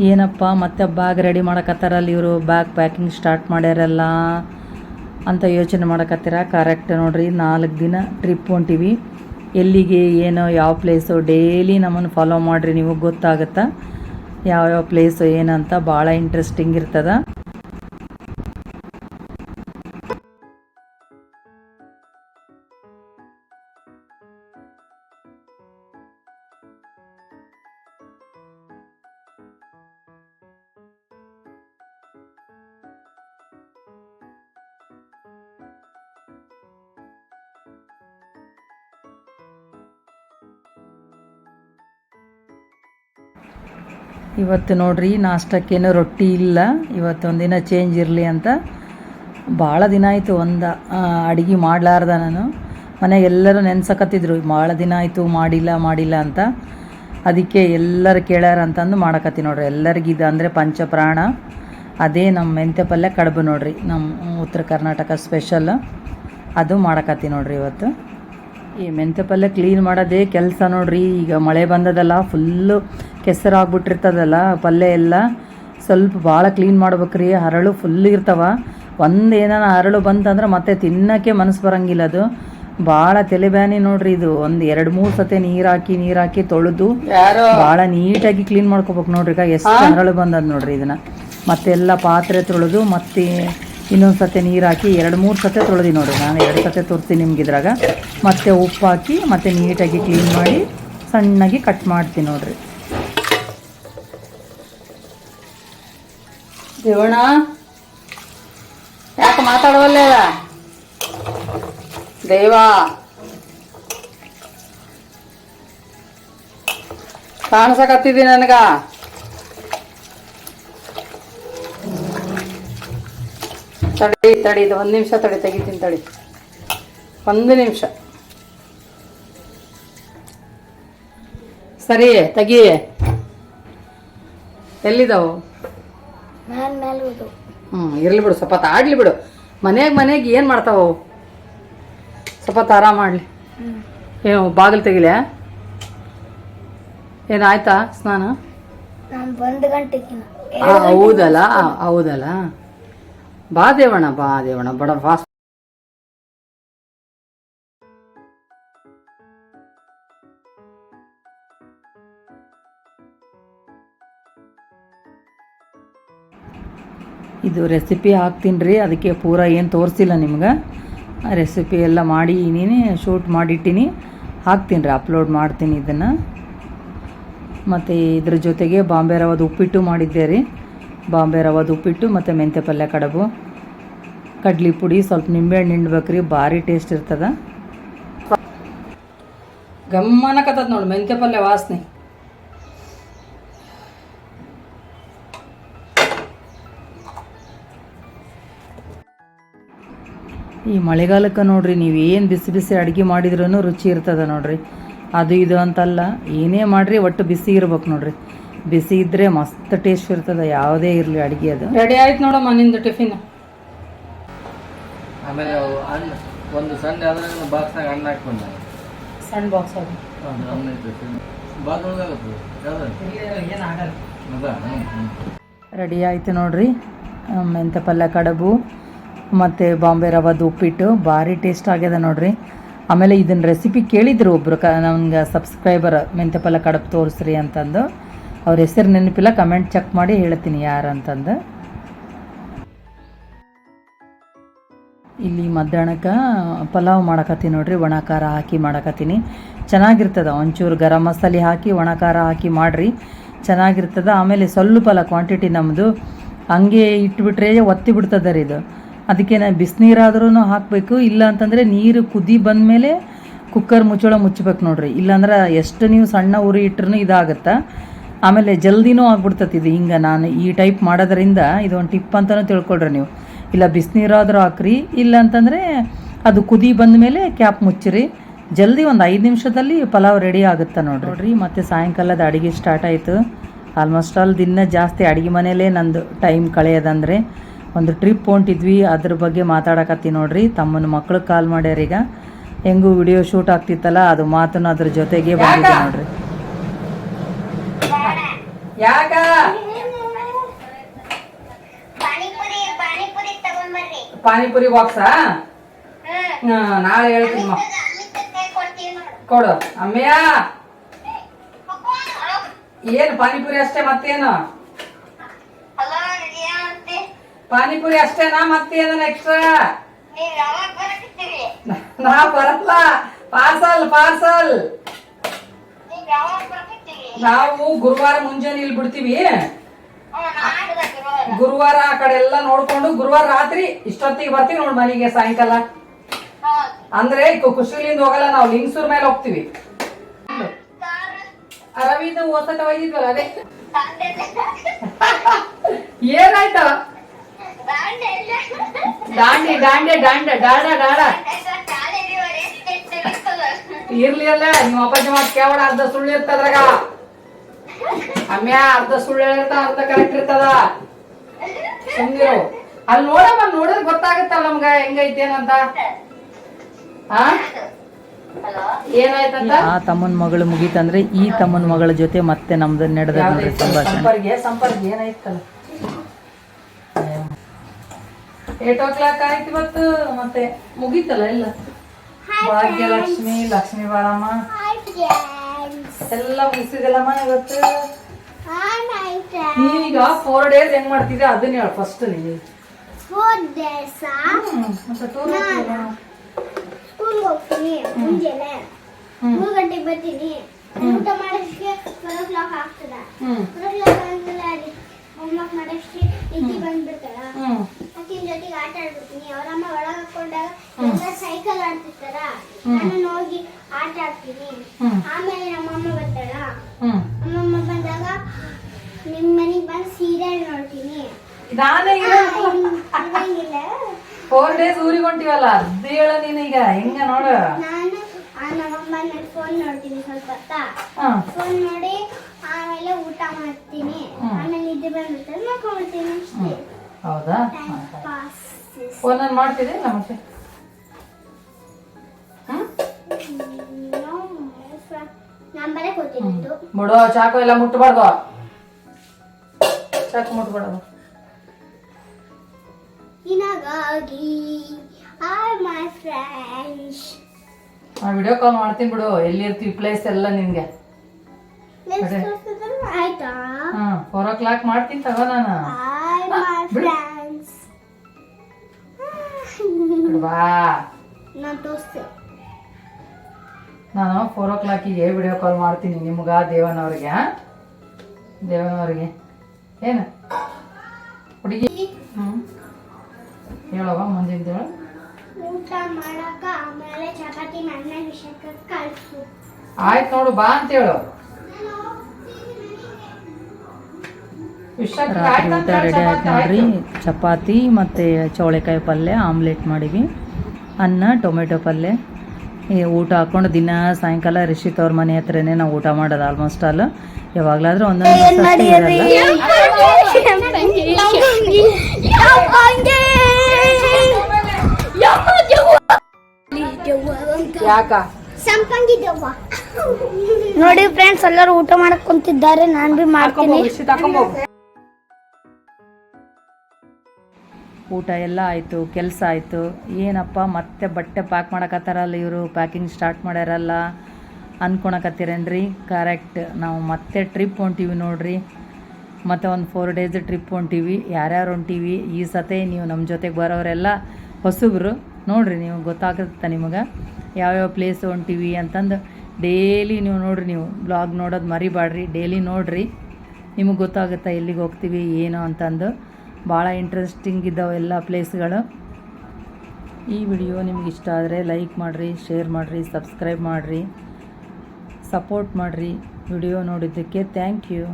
ಏನಪ್ಪ, ಮತ್ತೆ bag ready ಮಾಡಕತ್ತಾರಲ್ಲ ಇವರು? ಬ್ಯಾಗ್ ಪ್ಯಾಕಿಂಗ್ ಸ್ಟಾರ್ಟ್ ಮಾಡ್ಯಾರಲ್ಲ ಅಂತ ಯೋಚನೆ ಮಾಡಕತ್ತೀರ? ಕರೆಕ್ಟ್ ನೋಡ್ರಿ, ನಾಲ್ಕು ದಿನ ಟ್ರಿಪ್ ಹೊಂಟಿವಿ. ಎಲ್ಲಿಗೆ, ಏನು, ಯಾವ ಪ್ಲೇಸು ಡೈಲಿ ನಮ್ಮನ್ನು ಫಾಲೋ ಮಾಡಿರಿ ನೀವು ಗೊತ್ತಾಗುತ್ತಾ? ಯಾವ್ಯಾವ ಪ್ಲೇಸು ಏನಂತ? ಭಾಳ ಇಂಟ್ರೆಸ್ಟಿಂಗ್ ಇರ್ತದ. ಇವತ್ತು ನೋಡ್ರಿ, ನಾಷ್ಟಕ್ಕೇನು ರೊಟ್ಟಿ ಇಲ್ಲ. ಇವತ್ತೊಂದಿನ ಚೇಂಜ್ ಇರಲಿ ಅಂತ ಭಾಳ ದಿನ ಆಯಿತು ಒಂದು ಅಡುಗೆ ಮಾಡಲಾರ್ದ ನಾನು. ಮನೆಗೆಲ್ಲರೂ ನೆನ್ಸಕತ್ತಿದ್ರು ಭಾಳ ದಿನ ಆಯಿತು, ಮಾಡಿಲ್ಲ ಮಾಡಿಲ್ಲ ಅಂತ. ಅದಕ್ಕೆ ಎಲ್ಲರು ಕೇಳ್ಯಾರ ಅಂತಂದು ಮಾಡಕತ್ತಿ ನೋಡ್ರಿ. ಎಲ್ಲರಿಗೂ ಇದು ಅಂದರೆ ಪಂಚಪ್ರಾಣ. ಅದೇ ನಮ್ಮ ಮೆಂತ್ಯ ಪಲ್ಯ ಕಡುಬು ನೋಡ್ರಿ. ನಮ್ಮ ಉತ್ತರ ಕರ್ನಾಟಕ ಸ್ಪೆಷಲ್ ಅದು ಮಾಡಕತ್ತಿ ನೋಡ್ರಿ ಇವತ್ತು. ಈ ಮೆಂತ್ಯ ಪಲ್ಯ ಕ್ಲೀನ್ ಮಾಡೋದೇ ಕೆಲಸ ನೋಡ್ರಿ ಈಗ ಮಳೆ ಬಂದದಲ್ಲ ಫುಲ್ಲು ಕೆಸರಾಗ್ಬಿಟ್ಟಿರ್ತದಲ್ಲ ಪಲ್ಯ ಎಲ್ಲ. ಸ್ವಲ್ಪ ಭಾಳ ಕ್ಲೀನ್ ಮಾಡ್ಬೇಕ್ರಿ ಹರಳು ಫುಲ್ ಇರ್ತಾವ. ಒಂದು ಏನಾನ ಹರಳು ಬಂತಂದ್ರೆ ಮತ್ತೆ ತಿನ್ನೋಕ್ಕೆ ಮನಸ್ಸು ಬರಂಗಿಲ್ಲ ಅದು. ಭಾಳ ತಲೆಬ್ಯಾನಿ ನೋಡ್ರಿ ಇದು. ಒಂದು ಎರಡು ಮೂರು ಸತಿ ನೀರು ಹಾಕಿ ನೀರು ಹಾಕಿ ತೊಳೆದು ಭಾಳ ನೀಟಾಗಿ ಕ್ಲೀನ್ ಮಾಡ್ಕೋಬೇಕು ನೋಡ್ರಿ ಈಗ. ಎಷ್ಟು ಹರಳು ಬಂದದ ನೋಡ್ರಿ ಇದನ್ನ. ಮತ್ತೆಲ್ಲ ಪಾತ್ರೆ ತೊಳೆದು ಮತ್ತೆ ಇನ್ನೊಂದು ಸತೆ ನೀರು ಹಾಕಿ ಎರಡು ಮೂರು ಸತೆ ತೊಳೆದಿ ನೋಡಿ. ನಾನು ಎರಡು ಸತೆ ತೊಳ್ತೀನಿ ನಿಮ್ಗೆ ಇದ್ರಾಗ ಮತ್ತೆ ಉಪ್ಪು ಹಾಕಿ ಮತ್ತೆ ನೀಟಾಗಿ ಕ್ಲೀನ್ ಮಾಡಿ ಸಣ್ಣಗೆ ಕಟ್ ಮಾಡ್ತೀನಿ ನೋಡ್ರಿ. ದೇವಣ ಯಾಕೆ ಮಾತಾಡವಲ್ಲ? ದೇವ. ಕಾಣಿಸಕತ್ತಿದ್ದೀನಿ ನನಗ. ತಡಿ ತಡಿ ಇದು ಒಂದು ನಿಮಿಷ ತಡಿ ತೆಗಿತೀನಿ ತಡಿ. ಒಂದು ನಿಮಿಷ. ಸರಿ ತೆಗಿ. ಎಲ್ಲಿದಾವು? ಹ್ಞೂ ಇರ್ಲಿ ಬಿಡು ಸ್ವಲ್ಪ ಆಡ್ಲಿ ಬಿಡು. ಮನೆಗೆ ಮನೆಗೆ ಏನು ಮಾಡ್ತಾವು? ಸ್ವಲ್ಪ ಆರಾಮ ಮಾಡಲಿ ಏನು ಬಾಗಿಲು ತೆಗಿಲೆ? ಏನಾಯ್ತಾ ಸ್ನಾನ? ಹೌದಲ್ಲ ಹೌದಲ್ಲ. ಬಾ ದೇವಣ್ಣ ಬಾ ದೇವಣ್ಣ ಬಡ ಫಾಸ್ಟ್. ಇದು ರೆಸಿಪಿ ಹಾಕ್ತೀನಿ ರೀ, ಅದಕ್ಕೆ ಪೂರ ಏನು ತೋರಿಸಿಲ್ಲ ನಿಮ್ಗೆ. ರೆಸಿಪಿ ಎಲ್ಲ ಮಾಡಿ ನೀನೇ ಶೂಟ್ ಮಾಡಿಟ್ಟಿನಿ. ಹಾಕ್ತೀನಿ ರೀ ಅಪ್ಲೋಡ್ ಮಾಡ್ತೀನಿ ಇದನ್ನು. ಮತ್ತು ಇದ್ರ ಜೊತೆಗೆ ಬಾಂಬೆ ರವದ ಉಪ್ಪಿಟ್ಟು ಮಾಡಿದ್ದೆ ರೀ. ಬಾಂಬೆ ರವದ ಉಪ್ಪಿಟ್ಟು ಮತ್ತು ಮೆಂತ್ಯ ಪಲ್ಯ ಕಡಬು. ಕಡ್ಲಿ ಪುಡಿ, ಸ್ವಲ್ಪ ನಿಂಬೆಹಣ್ಣು ಹಿಂಡ್ಬೇಕು ರೀ ಭಾರಿ ಟೇಸ್ಟ್ ಇರ್ತದ. ಗಮ್ಮನಕತ್ತದ ನೋಡಿ, ಮೆಂತ್ಯ ಪಲ್ಯ ವಾಸನೆ. ಈ ಮಳೆಗಾಲಕ್ಕೆ ನೋಡ್ರಿ, ನೀವು ಏನು ಬಿಸಿ ಬಿಸಿ ಅಡುಗೆ ಮಾಡಿದ್ರೂ ರುಚಿ ಇರ್ತದ ನೋಡ್ರಿ. ಅದು ಇದು ಅಂತಲ್ಲ, ಏನೇ ಮಾಡಿರಿ, ಒಟ್ಟು ಬಿಸಿ ಇರ್ಬೇಕು ನೋಡ್ರಿ. ಬಿಸಿ ಇದ್ರೆ ಮಸ್ತ್ ಟೇಸ್ಟ್ ಇರ್ತದ ಯಾವುದೇ ಇರಲಿ ಅಡಿಗೆ ಅದು. ರೆಡಿ ಆಯ್ತು ನೋಡಮ್ಮ ನಿಂದು ಟಿಫಿನ್ ಆಮೇಲೆ ಅವು ಹಣ್ಣು ಒಂದು ಸಣ್ಣ ಬಾಕ್ಸ್ನಾಗ ಹಣ್ಣು ಹಾಕ್ಕೊಂಡ ಸಣ್ಣ ಬಾಕ್ಸ್ ಅದು. ರೆಡಿ ಆಯ್ತು ನೋಡ್ರಿ. ಮೆಂತೆ ಮೆಂತ್ಯ ಪಲ್ಯ ಕಡುಬು ಮತ್ತು ಬಾಂಬೆ ರವಾದ ಉಪ್ಪಿಟ್ಟು ಭಾರಿ ಟೇಸ್ಟ್ ಆಗ್ಯದ ನೋಡ್ರಿ. ಆಮೇಲೆ ಇದನ್ನ ರೆಸಿಪಿ ಕೇಳಿದ್ರು ಒಬ್ರು ಕ ನಮ್ಗೆ ಸಬ್ಸ್ಕ್ರೈಬರ್ ಮೆಂತ್ಯ ಪಲ್ಯ ಕಡುಬು ತೋರಿಸ್ರಿ ಅಂತಂದು. ಅವ್ರ ಹೆಸರು ನೆನಪಿಲ್ಲ ಕಮೆಂಟ್ ಚೆಕ್ ಮಾಡಿ ಹೇಳ್ತೀನಿ ಯಾರು ಅಂತಂದು. ಇಲ್ಲಿ ಮಧ್ಯಾಹ್ನಕ್ಕೆ ಪಲಾವ್ ಮಾಡಕತ್ತೀನಿ ನೋಡ್ರಿ ಒಣ ಖಾರ ಹಾಕಿ ಮಾಡಕತ್ತೀನಿ. ಚೆನ್ನಾಗಿರ್ತದೆ, ಒಂಚೂರು ಗರಂ ಮಸಾಲೆ ಹಾಕಿ ಒಣ ಖಾರ ಹಾಕಿ ಮಾಡಿರಿ. ಚೆನ್ನಾಗಿರ್ತದೆ, ಆಮೇಲೆ ಸ್ವಲ್ಪ ಅಲ್ಲ ಕ್ವಾಂಟಿಟಿ ನಮ್ಮದು ಹಂಗೆ ಇಟ್ಬಿಟ್ರೆ ಒತ್ತಿ ಬಿಡ್ತದೆ ರೀ ಇದು. ಅದಕ್ಕೆ ನಾನು ಬಿಸಿನೀರಾದ್ರೂ ಹಾಕಬೇಕು, ಇಲ್ಲ ಅಂತಂದರೆ ನೀರು ಕುದಿ ಬಂದಮೇಲೆ ಕುಕ್ಕರ್ ಮುಚ್ಚಳ ಮುಚ್ಚಬೇಕು ನೋಡ್ರಿ. ಇಲ್ಲಾಂದ್ರೆ ಎಷ್ಟು ನೀವು ಸಣ್ಣ ಉರಿ ಇಟ್ರೂ ಇದಾಗತ್ತೆ. ಆಮೇಲೆ ಜಲ್ದಿನೂ ಆಗ್ಬಿಡ್ತತಿ ಇದು. ಹಿಂಗೆ ನಾನು ಈ ಟೈಪ್ ಮಾಡೋದ್ರಿಂದ ಇದೊಂದು ಟಿಪ್ ಅಂತಲೂ ತಿಳ್ಕೊಳ್ರಿ ನೀವು. ಇಲ್ಲ ಬಿಸಿನೀರಾದ್ರೂ ಹಾಕ್ರಿ ಇಲ್ಲ ಅಂತಂದರೆ ಅದು ಕುದಿ ಬಂದ ಮೇಲೆ ಕ್ಯಾಪ್ ಮುಚ್ಚಿರಿ. ಜಲ್ದಿ ಒಂದು ಐದು ನಿಮಿಷದಲ್ಲಿ ಪಲಾವ್ ರೆಡಿ ಆಗುತ್ತೆ ನೋಡ್ರಿ. ನೋಡ್ರಿ ಮತ್ತೆ ಸಾಯಂಕಾಲದ ಅಡುಗೆ ಸ್ಟಾರ್ಟ್ ಆಯಿತು. ಆಲ್ಮೋಸ್ಟ್ ಆಲ್ ದಿನ ಜಾಸ್ತಿ ಅಡುಗೆ ಮನೆಯಲ್ಲೇ ನಂದು ಟೈಮ್ ಕಳೆಯೋದಂದರೆ ಒಂದು ಟ್ರಿಪ್ ಹೊಂಟಿದ್ವಿ. ಅದ್ರ ಬಗ್ಗೆ ಮಾತಾಡಕತ್ತಿ ನೋಡ್ರಿ. ತಮ್ಮನ ಮಕ್ಳು ಕಾಲ್ ಮಾಡ್ಯಾರೀಗ. ಹೆಂಗೂ ವಿಡಿಯೋ ಶೂಟ್ ಆಗ್ತಿತ್ತಲ್ಲ ಅದು ಮಾತನ್ನು ಅದ್ರ ಜೊತೆಗೆ ಬಂದಿದೆ ನೋಡ್ರಿ. ಯಾಕ? ಪಾನಿಪುರಿ ಬಾಕ್ಸ್ ನಾಳೆ ಹೇಳ್ತೀನಿ ಕೊಡು. ಅಮ್ಮಯ್ಯ ಏನು ಪಾನಿಪುರಿ ಅಷ್ಟೇ ಮತ್ತೇನು? ಪಾನಿಪುರಿ ಅಷ್ಟೇನಾ ಮತ್ತೇನ ಎಕ್ಸ್ಟ್ರಾ ನಾ ಬರಲ್ಲ. Parcel parcel. ನಾವು ಗುರುವಾರ ಮುಂಜಾನೆ ಇಲ್ಲಿ ಬಿಡ್ತೀವಿ. ಗುರುವಾರ ಆ ಕಡೆ ಎಲ್ಲ ನೋಡ್ಕೊಂಡು ಗುರುವಾರ ರಾತ್ರಿ ಇಷ್ಟೊತ್ತಿಗೆ ಬರ್ತೀವಿ ನೋಡ್ ಮನೆಗೆ ಸಾಯಂಕಾಲ. ಅಂದ್ರೆ ಕುಶಲಿಂದ ಹೋಗಲ್ಲ, ನಾವು ಲಿಂಗ್ಸೂರ್ ಮೇಲೆ ಹೋಗ್ತೀವಿ. ರವಿಂದ ಓದಕ ಒಯ್ದಿದ್ವಲ್ಲ ಅದೇ. ಏನಾಯ್ತ? ದಾಂಡಿ, ದಾಂಡೆ, ದಾಂಡ ಡಾಡ ಡಾಡ ಇರ್ಲಿ ಅಲ್ಲ, ನಿಮ್ಮ ಅಪ್ಪಾಜಿ ಮಾತು ಕೇವಡ ಅರ್ಧ ಸುಳ್ಳು ಇರ್ತದ್ರಾಗ. ಅಮ್ಯ ಅರ್ಧ ಸುಳ್ಳು ಹೇಳಿರ್ತಾವ ಅರ್ಧ ಕರೆಕ್ಟ್ ಇರ್ತದ? ಸುಮ್ನಿರು. ಅಲ್ಲಿ ನೋಡಮ್ಮ ನೋಡಿದ್ರೆ ಗೊತ್ತಾಗತ್ತಲ್ಲ ನಮ್ಗ ಹೆಂಗೈತಿ ಏನಂತ ಆ? ಏನಾಯ್ತಂತ? ಆ ತಮ್ಮನ ಮಗಳು ಮುಗೀತಂದ್ರೆ ಈ ತಮ್ಮನ ಮಗಳ ಜೊತೆ ಮತ್ತೆ ನಮ್ದು ನಡೆದ ನೋಡ್ರಿ ಸಂಭಾಷಣೆ. ಸಂಪರ್ಗೆ ಸಂಪರ್ಕ ಏನಾಯ್ತಲ್ಲ? ಏಟ್ ಓ ಕ್ಲಾಕ್ ಆಯ್ತು ಇವತ್ತು ಮತ್ತೆ ಮುಗೀತಲ್ಲ ಇಲ್ಲ ಭಾಗ್ಯಲಕ್ಷ್ಮಿ ಲಕ್ಷ್ಮಿ ಬಾಳಮ್ಮ. ಎಲ್ಲ ಮುಗಿಸಿದೆಲ್ಲಮ್ಮ ಇವತ್ತು? ಈಗ ಫೋರ್ ಡೇಸ್ ಹೆಂಗ್ ಮಾಡ್ತಿದ್ದೆ ಅದನ್ನ ಹೇಳ ಫಸ್ಟ್ ಫೋರ್ ಡೇಸ್ ಹ್ಮ್, ಹೋಗ್ತೀಯಲ್ಲ? ಸ್ಕೂಲ್ ಹೋಗ್ತೀನಿ ಮುಂಜಾನೆ. ಮೂರು ಗಂಟೆಗೆ ಬರ್ತೀನಿ. ಊಟ ಮಾಡೋದಕ್ಕೆ ಫೋರ್ ಓ ಕ್ಲಾಕ್ ಆಗ್ತದ. ಫೋರ್ ಓ ಕ್ಲಾಕ್ ಆದ್ಮೇಲೆ ಹೋಮ್ವರ್ಕ್ ಬಂದ್ಬಿಡ್ತಾರ ಅಕ್ಕಿನ ಜೊತೆಗೆ ಆಟ ಆಡ್ಬಿಡ್ತೀನಿ. ಅವರಮ್ಮ ಒಳಗೆ ಹಾಕೊಂಡಾಗ ಎಲ್ಲ ಸೈಕಲ್ ಆಡ್ತಿರ್ತಾರ? ನಾನು ಹೋಗಿ ಆಟ ಆಡ್ತೀನಿ. ಆಮೇಲೆ ನಮ್ಮಮ್ಮ ಬರ್ತಾಳ ನಮ್ಮಮ್ಮ ಬಂದಾಗ ನಿಮ್ ಮನೆಗೆ ಬಂದು ಸೀರಿಯಲ್ ನೋಡ್ತೀನಿ. ನಾನೇ ಇರಂಗಿಲ್ಲ. ಫೋರ್ ಡೇಸ್ ಊರಿಗೆ ಹೊಂಟಿವಲ್ಲ ಅದು ಹೇಳ ನೀನೀಗ ಹೆಂಗ ನೋಡು? ನಾನು ಆ ನಮ್ಮಮ್ಮ ನನ್ನ ಫೋನ್ ನೋಡ್ತೀನಿ ಸ್ವಲ್ಪ ಹೊತ್ತ. ಫೋನ್ ನೋಡಿ ಆಮೇಲೆ ಊಟ ಮಾಡ್ತೀನಿ. ಆಮೇಲೆ ನಿದ್ದೆ ಬಂದ್ಬಿಡ್ತಾರೆ ಮಲ್ಕೊಂಡ್ಬಿಡ್ತೀನಿ ಅಷ್ಟೇ. ಹೌದಾ? ಫೋನಲ್ಲಿ ಮತ್ತೆ? ಬರೇ ಕೂತಿದ್ದು ಬಿಡು ಚಾಕು ಎಲ್ಲ ಮುಟ್ಟಬಾರ್ದು ಚಾಕು ಮುಟ್ಬಾರ್ದು. ನಿನಗಾಗಿ are my friends video call ಮಾಡ್ತೀನಿ ಬಿಡು. ಎಲ್ಲಿರ್ತೀವಿ ಪ್ಲೇಸ್ ಎಲ್ಲ ನಿನ್ಗೆ. ಆಯ್ತಾ? ಹಾ ಫೋರ್ ಓ ಕ್ಲಾಕ್ ಮಾಡ್ತೀನಿ ತಗೋ ನಾನು. ನಾನು ಫೋರ್ ಓ ಕ್ಲಾಕಿಗೆ ವಿಡಿಯೋ ಕಾಲ್ ಮಾಡ್ತೀನಿ ನಿಮ್ಗ ದೇವನವ್ರಿಗೆ? ದೇವನವ್ರಿಗೆ. ಏನು? ಹುಡುಗಿ? ಹ್ಮ್. ಹೇಳವ ಮುಂದಿನ ಊಟ ಮಾಡಕ ಆಮೇಲೆ ಚಪಾತಿ ನನ್ನ ವಿಷಯಕ್ಕೆ ಕಳ್ಸು. ಆಯ್ತು ನೋಡು ಬಾ ಅಂತ ಹೇಳು. ರಾತ್ರಿ ಊಟ ರೆಡಿ ಆಯ್ತು ಚಪಾತಿ ನೋಡ್ರಿ. ಚಪಾತಿ ಮತ್ತು ಚೌಳೆಕಾಯಿ ಪಲ್ಯ ಆಮ್ಲೆಟ್ ಮಾಡೀವಿ. ಅನ್ನ ಟೊಮೆಟೊ ಪಲ್ಯ. ಈ ಊಟ ಹಾಕ್ಕೊಂಡು ದಿನ ಸಾಯಂಕಾಲ ರಿಷಿತ್ ಅವ್ರ ಮನೆ ಹತ್ರನೇ ನಾವು ಊಟ ಮಾಡೋದು ಆಲ್ಮೋಸ್ಟ್ ಆಲ್ ಯಾವಾಗಲಾದ್ರೂ ಒಂದೊಂದು ನೋಡಿ ಫ್ರೆಂಡ್ಸ್ ಎಲ್ಲರೂ ಊಟ ಮಾಡಕ್ ಕುಂತಿದ್ದಾರೆ. ನಾನು ಬಿ ಮಾಡ್ತೀನಿ. ಊಟ ಎಲ್ಲ ಆಯಿತು, ಕೆಲಸ ಆಯಿತು. ಏನಪ್ಪ, ಮತ್ತೆ ಬಟ್ಟೆ ಪ್ಯಾಕ್ ಮಾಡಕತ್ತಾರಲ್ಲ ಇವರು ಪ್ಯಾಕಿಂಗ್ ಸ್ಟಾರ್ಟ್ ಮಾಡ್ಯಾರಲ್ಲ. ಅಂದ್ಕೊಳಕತ್ತೀರೇನ್ರಿ ಕರೆಕ್ಟ್ ನಾವು ಮತ್ತೆ ಟ್ರಿಪ್ ಹೊಂಟೀವಿ ನೋಡ್ರಿ. ಮತ್ತು ಒಂದು ಫೋರ್ ಡೇಸ್ ಟ್ರಿಪ್ ಹೊಂಟೀವಿ. ಯಾರ್ಯಾರು ಹೊಂಟೀವಿ? ಈ ಸತೆ ನೀವು ನಮ್ಮ ಜೊತೆಗೆ ಬರೋರೆಲ್ಲ ಹೊಸಬ್ರು. ನೋಡ್ರಿ ನೀವು ಗೊತ್ತಾಗುತ್ತೆ ನಿಮಗೆ. ಯಾವ್ಯಾವ ಪ್ಲೇಸ್ ಹೊಂಟೀವಿ ಅಂತಂದು ಡೇಲಿ ನೀವು ನೋಡ್ರಿ ನೀವು. ಬ್ಲಾಗ್ ನೋಡೋದು ಮರಿಬೇಡ್ರಿ ಡೈಲಿ ನೋಡ್ರಿ. ನಿಮಗೆ ಗೊತ್ತಾಗುತ್ತೆ ಎಲ್ಲಿಗೆ ಹೋಗ್ತೀವಿ, ಏನು ಅಂತಂದು. ಭಾಳ ಇಂಟ್ರೆಸ್ಟಿಂಗ್ ಇದ್ದಾವೆ ಎಲ್ಲ ಪ್ಲೇಸ್ಗಳು ಈ ವಿಡಿಯೋ ನಿಮ್ಗೆ ಇಷ್ಟ ಆದರೆ ಲೈಕ್ ಮಾಡಿರಿ ಶೇರ್ ಮಾಡಿರಿ ಸಬ್ಸ್ಕ್ರೈಬ್ ಮಾಡಿರಿ ಸಪೋರ್ಟ್ ಮಾಡಿರಿ ವಿಡಿಯೋ ನೋಡಿದ್ದಕ್ಕೆ ಥ್ಯಾಂಕ್ ಯು